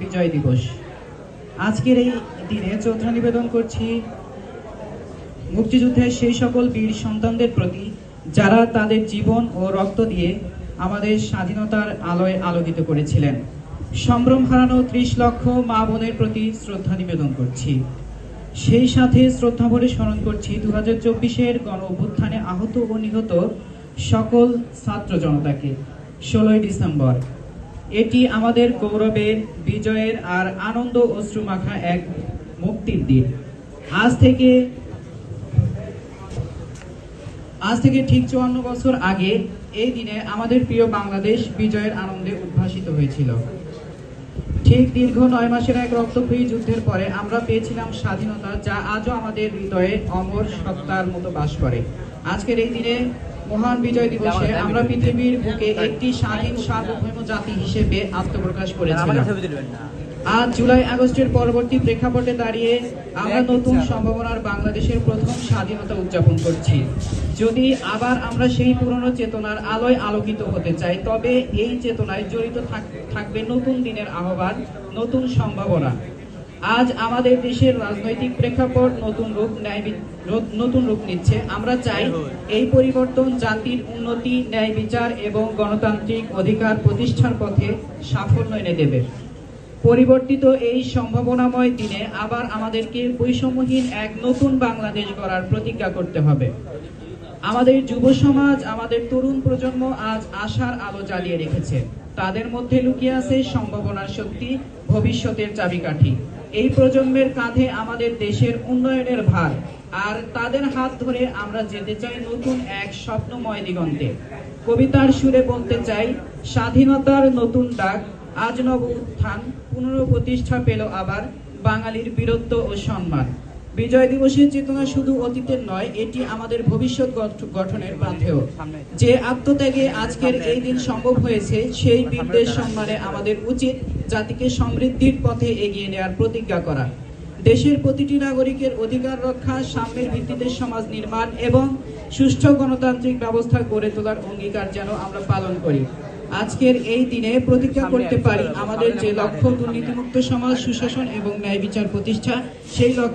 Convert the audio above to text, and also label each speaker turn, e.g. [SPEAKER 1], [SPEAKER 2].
[SPEAKER 1] বিজয় দিবস। আজকের এই দিনে শ্রদ্ধা নিবেদন করছি মুক্তিযুদ্ধের সেই সকল বীর সন্তানদের প্রতি, যারা তাদের জীবন ও রক্ত দিয়ে আমাদের স্বাধীনতার আলোয় আলোকিত করেছিলেন। সম্ভ্রম হারানো ত্রিশ লক্ষ মা বোনের প্রতি শ্রদ্ধা নিবেদন করছি। সেই সাথে শ্রদ্ধা ভরে স্মরণ করছি দু হাজার চব্বিশের গণ অভ্যুত্থানে আহত ও নিহত সকল ছাত্র জনতাকে। ষোলোই ডিসেম্বর। এটি আমাদের গৌরবের বিজয়ের আর আনন্দ অশ্রুমাখা এক মুক্তির দিন। আজ থেকে আজ থেকে ঠিক চুয়ান্ন বছর আগে এই দিনে আমাদের প্রিয় বাংলাদেশ বিজয়ের আনন্দে উদ্ভাসিত হয়েছিল। ঠিক দীর্ঘ নয় মাসের এক রক্তক্ষয়ী যুদ্ধের পরে আমরা পেয়েছিলাম স্বাধীনতা যা আজও আমাদের হৃদয়ে অমর সত্তার মতো বাস করে। আজকের এই দিনে মহান বিজয় দিবসে আমরা পৃথিবীর বুকে একটি স্বাধীন সার্বভৌম জাতি হিসেবে আত্মপ্রকাশ করেছিলাম। আজ জুলাই আগস্টের পরবর্তী প্রেক্ষাপটে দাঁড়িয়ে আমরা নতুন সম্ভাবনার বাংলাদেশের প্রথম স্বাধীনতা উদযাপন করছি। যদি আবার আমরা সেই পুরনো চেতনার আলোয় আলোকিত হতে চাই তবে এই চেতনায় জড়িত থাক- থাকবে নতুন দিনের আহ্বান নতুন সম্ভাবনা। আজ আমাদের দেশের রাজনৈতিক প্রেক্ষাপট নতুন রূপ ন্যায় নতুন রূপ নিচ্ছে। আমরা চাই এই পরিবর্তন জাতির উন্নতি, ন্যায় বিচার এবং গণতান্ত্রিক অধিকার প্রতিষ্ঠার পথে সাফল্য এনে দেবে। পরিবর্তিত এই সম্ভাবনাময় দিনে আবার আমাদেরকে বৈষম্যহীন এক নতুন বাংলাদেশ গড়ার প্রতিজ্ঞা করতে হবে। আমাদের যুব সমাজ, আমাদের তরুণ প্রজন্ম আজ আশার আলো জ্বালিয়ে রেখেছে। তাদের মধ্যে লুকিয়ে আছে সম্ভাবনার শক্তি, ভবিষ্যতের চাবিকাঠি। এই প্রজন্মের কাঁধে আমাদের দেশের উন্নয়নের ভার। আর তাদের হাত ধরে আমরা যেতে চাই নতুন এক স্বপ্নময় দিগন্তে। কবিতার সুরে বলতে চাই, স্বাধীনতার নতুন ডাক, আজ নব উত্থান পুনঃপ্রতিষ্ঠা পেল আবার, বাঙালির বীরত্ব ও সম্মান। বিজয় দিবসের চেতনা শুধু অতীতের নয়, এটি আমাদের ভবিষ্যৎ গঠনের পাথেয় যে আত্মত্যাগে আজকের এই দিন সম্ভব হয়েছে, সেই বীরদের সম্মানে আমাদের উচিত জাতিকে সমৃদ্ধির পথে এগিয়ে নেওয়ার প্রতিজ্ঞা করা। দেশের প্রতিটি নাগরিকের অধিকার রক্ষা, সাম্যের ভিত্তিতে সমাজ নির্মাণ এবং সুষ্ঠু গণতান্ত্রিক ব্যবস্থা গড়ে তোলার অঙ্গীকার যেন আমরা পালন করি। আজকের এই দিনে প্রতিজ্ঞা করতে পারি, আমাদের যে লক্ষ্য দুর্নীতিমুক্ত সমাজ, সুশাসন এবং ন্যায় বিচার প্রতিষ্ঠা, সেই লক্ষ্য